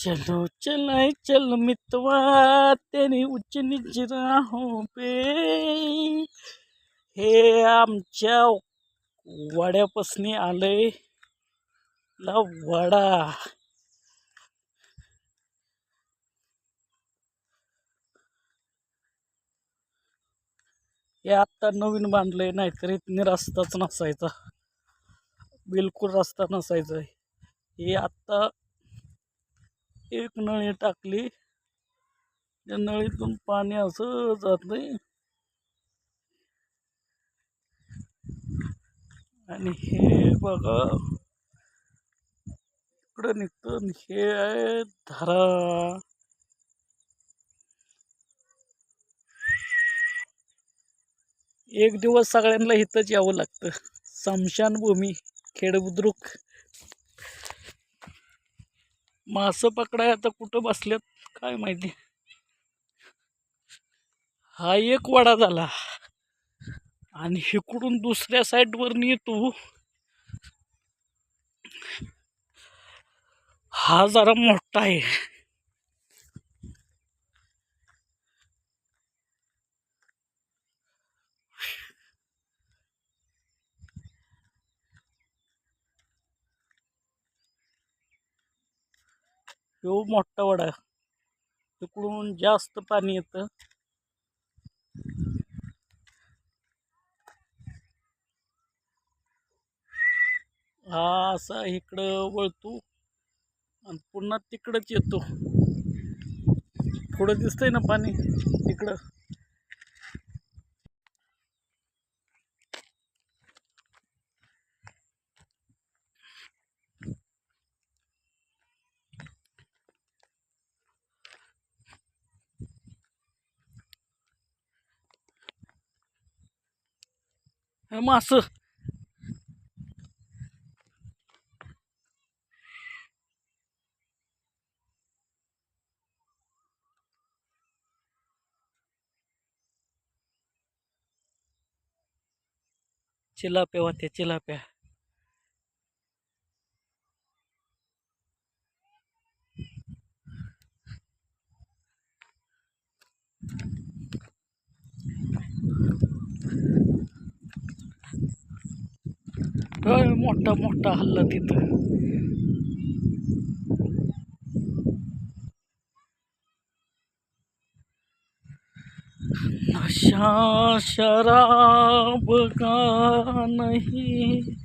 चलो चलाए चल मितवा तेरी उच्च नीच राहों पे। हे आमच्या वड्यापासनी आलंय ला वडा हे आत्ता नवीन बांधलंय नाहीतर इथनी रस्ताच नसायचा. बिलकुल रस्ता नसायचा. हे आत्ता एक नळी टाकली. त्या नळीतून पाणी असं जात नाही. आणि हे बघा इकडं निघतं हे आहे धारा. एक दिवस सगळ्यांना इथंच यावं लागतं. स्मशानभूमी खेडबुद्रुक. मासं पकडाय आता कुठं बसल्यात काय माहिती. हा एक वडा झाला. आणि इकडून दुसऱ्या साईडवर येतो. हा जरा मोठा आहे. ह्यो मोठा वडा. तिकडून जास्त पाणी येतं. हा असा इकडं वळतो. आणि पुन्हा तिकडंच येतो. थोडं दिसतंय ना पाणी तिकडं मासं चिलाप्या होत्या चिलाप्या होय, मोठा मोठा हल्ला तिथं. नशा शराब का नहीं?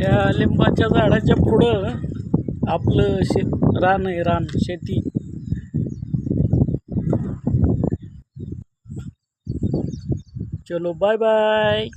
या लिंबाच्या झाडाच्या पुढं आपलं शे रान आहे रान शेती. चलो बाय बाय